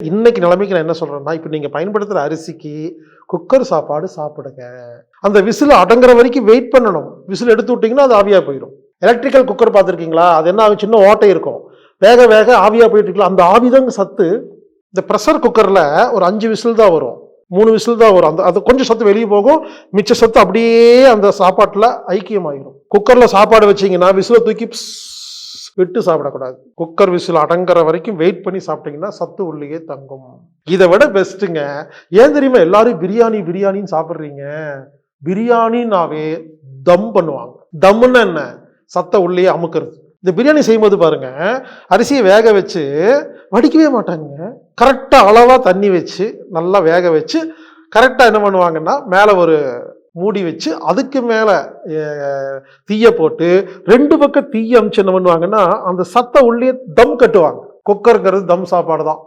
இன்னைக்கு நிலைமைக்கு நான் என்ன சொல்கிறேன்னா இப்போ நீங்கள் பயன்படுத்துகிற அரிசிக்கு குக்கர் சாப்பாடு சாப்பிடுங்க. அந்த விசில் அடங்குற வரைக்கும் வெயிட் பண்ணணும். விசில் எடுத்து விட்டிங்கன்னா அது ஆவியாக போயிடும் எலக்ட்ரிக்கல் குக்கர் பார்த்துருக்கீங்களா? அது என்ன ஆகும்? சின்ன ஓட்டை இருக்கும். வேக வேக ஆவியாக போயிட்டுருக்கலாம் அந்த ஆவிதாங்க சத்து. இந்த ப்ரெஷர் குக்கரில் ஒரு அஞ்சு விசில் தான் வரும். மூணு விசில் தான் வரும். அந்த அது கொஞ்சம் சத்து வெளியே போகும். மிச்ச சத்து அப்படியே அந்த சாப்பாட்டில் ஐக்கியமாகிடும் குக்கரில் சாப்பாடு வச்சிங்கன்னா விசிலை தூக்கி ப்ஸ் விட்டு சாப்பிடக்கூடாது. குக்கர் விசில் அடங்குற வரைக்கும் வெயிட் பண்ணி சாப்பிட்டீங்கன்னா சத்து உள்ளேயே தங்கும். இதை விட பெஸ்ட்டுங்க ஏன் தெரியுமா? எல்லாரும் பிரியாணி பிரியாணின்னு சாப்பிட்றீங்க. பிரியாணினாவே தம் பண்ணுவாங்க. தம்முன்னு என்ன? சத்தை உள்ளேயே அமுக்கிறது. இந்த பிரியாணி செய்யும்போது பாருங்க அரிசியை வேக வச்சு வடிக்கவே மாட்டாங்க. கரெக்டாக அளவாக தண்ணி வச்சு நல்லா வேக வச்சு கரெக்டாக என்ன பண்ணுவாங்கன்னா மேலே ஒரு மூடி வச்சு அதுக்கு மேலே தீயை போட்டு ரெண்டு பக்கம் தீய அமிச்சு என்ன பண்ணுவாங்கன்னா அந்த சத்த உள்ளே தம் கட்டுவாங்க. குக்கருங்கிறது தம் சாப்பாடு தான்